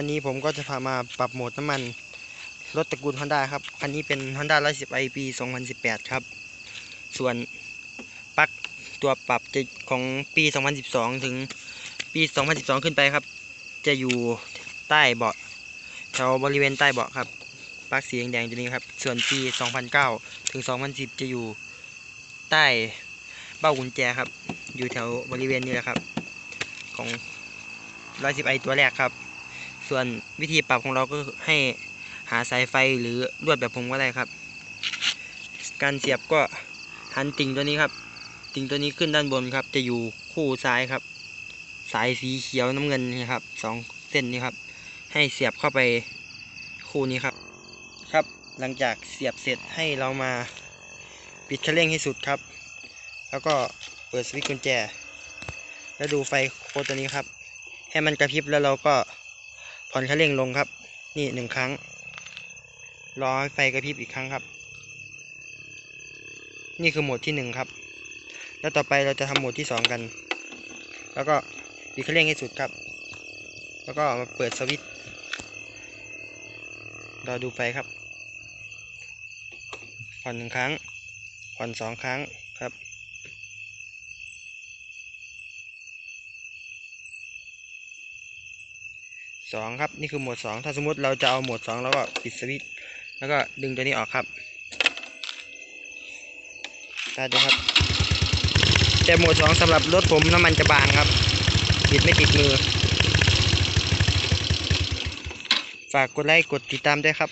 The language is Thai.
วันนี้ผมก็จะพามาปรับโหมดน้ำมันรถตระกูล Honda ครับ คันนี้เป็น Honda 110i ปี 2018 ครับ ส่วนปลั๊กตัวปรับจะของปี 2012 ถึงปี 2012 ขึ้นไปครับ จะอยู่ใต้เบาะแถวบริเวณใต้เบาะครับปลั๊กสีแดงๆตัวนี้ครับ ส่วนปี 2009 ถึง 2010 จะอยู่ใต้เบ้ากุญแจครับ อยู่แถวบริเวณนี้แหละครับ ของ 110i ตัวแรกครับ ส่วนวิธีปรับของเราก็ให้หาสายไฟหรือลวดแบบผมก็ได้ครับ การเสียบก็หันติ่งตัวนี้ครับ ติ่งตัวนี้ขึ้นด้านบนครับ จะอยู่คู่ซ้ายครับ สายสีเขียวน้ำเงินนี่ครับสองเส้นนี้ครับ ให้เสียบเข้าไปคู่นี้ครับ ครับ หลังจากเสียบเสร็จให้เรามาปิดคันเร่งให้สุดครับ แล้วก็เปิดสวิตช์กุญแจ แล้วดูไฟโคตัวนี้ครับ ให้มันกระพริบแล้วเราก็ ผ่อนคันเร่งลงครับ นี่หนึ่งครั้ง รอไฟกระพริบอีกครั้งครับ นี่คือโหมดที่หนึ่งครับ แล้วต่อไปเราจะทำโหมดที่สองกัน แล้วก็ปิดคันเร่งให้สุดครับ แล้วก็มาเปิดสวิตช์รอดูไฟครับ ผ่อนหนึ่งครั้ง ผ่อนสองครั้งครับ สองครับ นี่คือโหมดสองถ้าสมมติเราจะเอาโหมดสองแล้วก็ปิดสวิตช์แล้วก็ดึงตัวนี้ออกครับได้เลยครับ แต่โหมดสองสำหรับรถผมน้ำมันจะบางครับปิดไม่ติดมือ ฝากกดไลค์กดติดตามด้วยครับ